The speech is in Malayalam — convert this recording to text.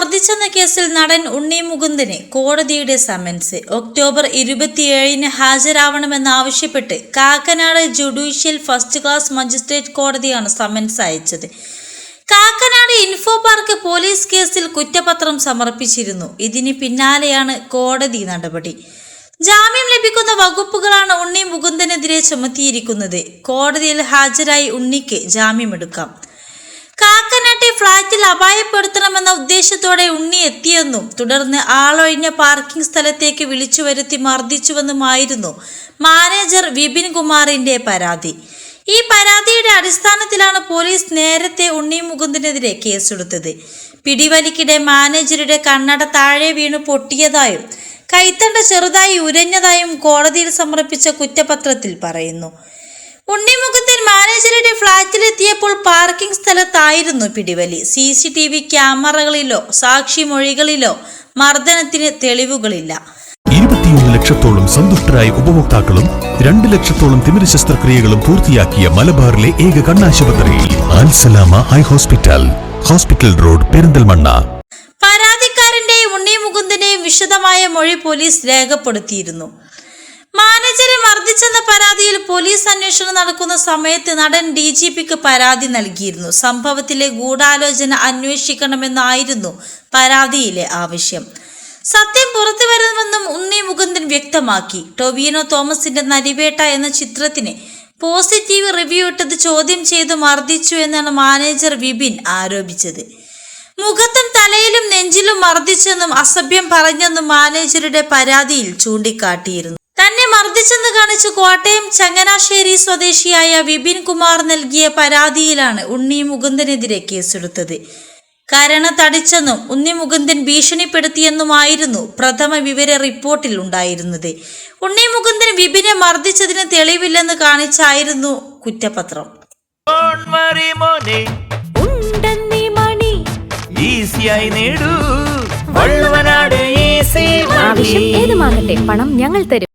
മർദ്ദിച്ചെന്ന കേസിൽ നടൻ ഉണ്ണി മുകുന്ദന് കോടതിയുടെ സമൻസ്. ഒക്ടോബർ ഇരുപത്തിയേഴിന് ഹാജരാവണമെന്നാവശ്യപ്പെട്ട് Kakkanad judicial first class magistrate കോടതിയാണ് സമൻസ് അയച്ചത്. കാക്കനാട് ഇൻഫോ പാർക്ക് പോലീസ് കേസിൽ കുറ്റപത്രം സമർപ്പിച്ചിരുന്നു. ഇതിന് പിന്നാലെയാണ് കോടതി നടപടി. ജാമ്യം ലഭിക്കുന്ന വകുപ്പുകളാണ് ഉണ്ണി മുകുന്ദനെതിരെ ചുമത്തിയിരിക്കുന്നത്. കോടതിയിൽ ഹാജരായി ഉണ്ണിക്ക് ജാമ്യമെടുക്കാം. കാക്കനാട്ടെ ഫ്ളാറ്റിൽ അപായപ്പെടുത്തണമെന്ന ഉദ്ദേശത്തോടെ ഉണ്ണി എത്തിയെന്നും തുടർന്ന് ആളൊഴിഞ്ഞ പാർക്കിംഗ് സ്ഥലത്തേക്ക് വിളിച്ചു വരുത്തി മർദ്ദിച്ചുവെന്നുമായിരുന്നു മാനേജർ വിപിൻ കുമാറിന്റെ പരാതി. ഈ പരാതിയുടെ അടിസ്ഥാനത്തിലാണ് പോലീസ് നേരത്തെ ഉണ്ണി മുകുന്ദനെതിരെ കേസെടുത്തത്. പിടിവലിക്കിടെ മാനേജരുടെ കണ്ണട താഴെ വീണ് പൊട്ടിയതായും കൈത്തണ്ട ചെറുതായി ഉരഞ്ഞതായും കോടതിയിൽ സമർപ്പിച്ച കുറ്റപത്രത്തിൽ പറയുന്നു. ഉണ്ണിമുഖത്തൻ മാനേജറുടെ ഫ്ളാറ്റിലെത്തിയപ്പോൾ പാർക്കിംഗ് സ്ഥലത്തായിരുന്നു പിടിവലി. സി സി ടി വി ക്യാമറകളിലോ സാക്ഷിമൊഴികളിലോ മർദ്ദനത്തിന് തെളിവുകളില്ല. ഇരുപത്തിയൊന്ന് ലക്ഷത്തോളം സന്തുഷ്ടരായ ഉപഭോക്താക്കളും രണ്ട് ലക്ഷത്തോളം തിമിര ശസ്ത്രക്രിയകളും പൂർത്തിയാക്കിയ മലബാറിലെ ഏക കണ്ണാശുപത്രി Alsalama eye hospital hospital road Perinthalmanna. പരാതിക്കാരന്റെയും Unni മുകുന്ദന്റെയും വിശദമായ മൊഴി പോലീസ് രേഖപ്പെടുത്തിയിരുന്നു. മാനേജരെ മർദ്ദിച്ചെന്ന പരാതിയിൽ പോലീസ് അന്വേഷണം നടക്കുന്ന സമയത്ത് നടൻ ഡി ജി പിക്ക് പരാതി നൽകിയിരുന്നു. സംഭവത്തിലെ ഗൂഢാലോചന അന്വേഷിക്കണമെന്നായിരുന്നു പരാതിയിലെ ആവശ്യം. സത്യം പുറത്തു വരുമെന്നും ഉണ്ണി മുകുന്ദൻ വ്യക്തമാക്കി. ടൊവിനോ തോമസിന്റെ നരിവേട്ട എന്ന ചിത്രത്തിന് പോസിറ്റീവ് റിവ്യൂ ഇട്ടത് ചോദ്യം ചെയ്ത് മർദ്ദിച്ചു എന്നാണ് മാനേജർ വിപിൻ ആരോപിച്ചത്. മുഖത്തും തലയിലും നെഞ്ചിലും മർദ്ദിച്ചെന്നും അസഭ്യം പറഞ്ഞെന്നും മാനേജരുടെ പരാതിയിൽ ചൂണ്ടിക്കാട്ടിയിരുന്നു. മർദ്ദിച്ചെന്ന് കാണിച്ച് കോട്ടയം ചങ്ങനാശ്ശേരി സ്വദേശിയായ വിപിൻ കുമാർ നൽകിയ പരാതിയിലാണ് ഉണ്ണി മുകുന്ദനെതിരെ കേസെടുത്തത്. കരണ തടിച്ചെന്നും ഉണ്ണി മുകുന്ദൻ ഭീഷണിപ്പെടുത്തിയെന്നുമായിരുന്നു പ്രഥമ വിവര റിപ്പോർട്ടിൽ ഉണ്ടായിരുന്നത്. ഉണ്ണി മുകുന്ദൻ വിപിനെ മർദ്ദിച്ചതിന് തെളിവില്ലെന്ന് കാണിച്ചായിരുന്നു കുറ്റപത്രം. ഏത് ഏതുമാകട്ടെ പണം ഞങ്ങൾ തരും.